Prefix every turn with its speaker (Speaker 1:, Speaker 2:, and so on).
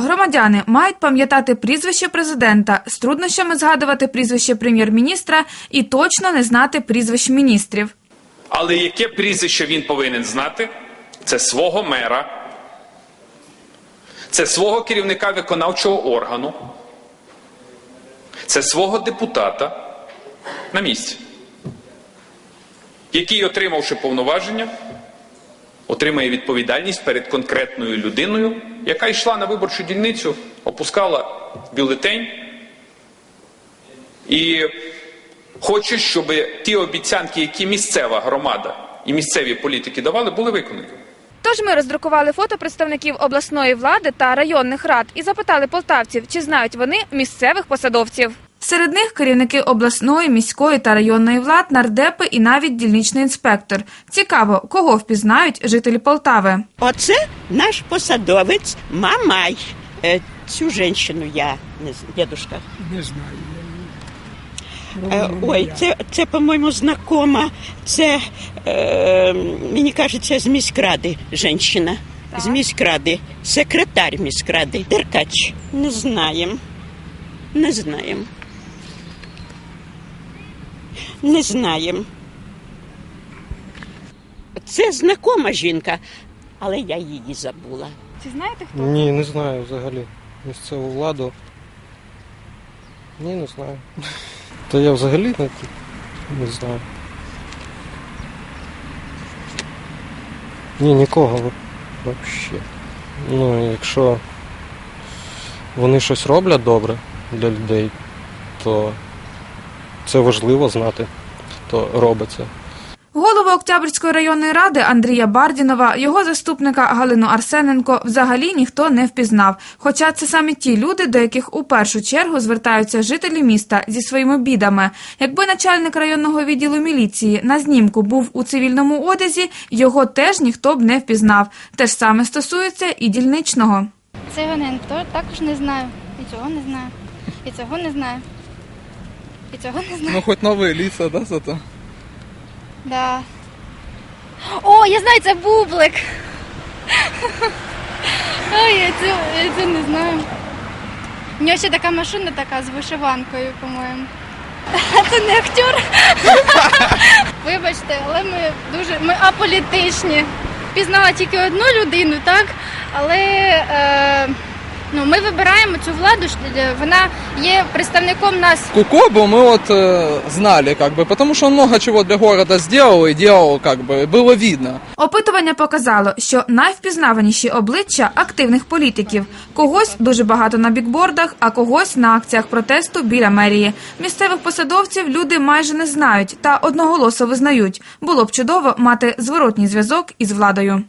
Speaker 1: Громадяни мають пам'ятати прізвище президента, з труднощами згадувати прізвище прем'єр-міністра і точно не знати прізвищ міністрів.
Speaker 2: Але яке прізвище він повинен знати? Це свого мера, це свого керівника виконавчого органу, це свого депутата на місці, який, отримавши повноваження, отримає відповідальність перед конкретною людиною, яка йшла на виборчу дільницю, опускала бюлетень і хоче, щоб ті обіцянки, які місцева громада і місцеві політики давали, були виконані.
Speaker 1: Тож ми роздрукували фото представників обласної влади та районних рад і запитали полтавців, чи знають вони місцевих посадовців. Серед них керівники обласної, міської та районної влад, нардепи і навіть дільничний інспектор. Цікаво, кого впізнають жителі Полтави.
Speaker 3: Оце наш посадовець Мамай. Е, Цю жінку я не. Дедушка.
Speaker 4: Не знаю.
Speaker 3: Е, Ой, це, це по-моєму, знакома. Це, е, мені кажеться, з міськради жінка. З міськради. Секретар міськради. Деркач. Не знаємо. Не знаємо. Не знаємо. Це знакома жінка, але я її забула.
Speaker 1: Чи знаєте хто?
Speaker 5: Ні, не знаю взагалі. Місцеву владу. Ні, не знаю. Та я взагалі не, не знаю. Ні, нікого взагалі. Ну, якщо вони щось роблять добре для людей, то це важливо знати, хто робить це.
Speaker 1: Голову Октябрьської районної ради Андрія Бардінова, його заступника Галину Арсененко взагалі ніхто не впізнав. Хоча це саме ті люди, до яких у першу чергу звертаються жителі міста зі своїми бідами. Якби начальник районного відділу міліції на знімку був у цивільному одязі, його теж ніхто б не впізнав. Те ж саме стосується і дільничного.
Speaker 6: Цього не то також не знаю. І цього не знаю. І цього не знаю. І цього не знаю.
Speaker 4: Ну, хоть новые лица, да, зато?
Speaker 6: Да. О, я знаю, це бублик. Ой, я цю, я цю не знаю. У нього ще така машина така з вишиванкою, по-моєму. Це не актер. Вибачте, але ми дуже ми аполітичні. Пізнала тільки одну людину, так? Але е, ну, ми вибираємо цю владу, що, е, вона є представником нас
Speaker 4: Кукобу мы вот э, знали, как бы, потому что он много чего для города сделал и делал, как бы, было видно.
Speaker 1: Опитування показало, що найвпізнаваніші обличчя активних політиків. Когось дуже багато на бікбордах, а когось на акціях протесту біля мерії. Місцевих посадовців люди майже не знають та одноголосо визнають. Було б чудово мати зворотній зв'язок із владою.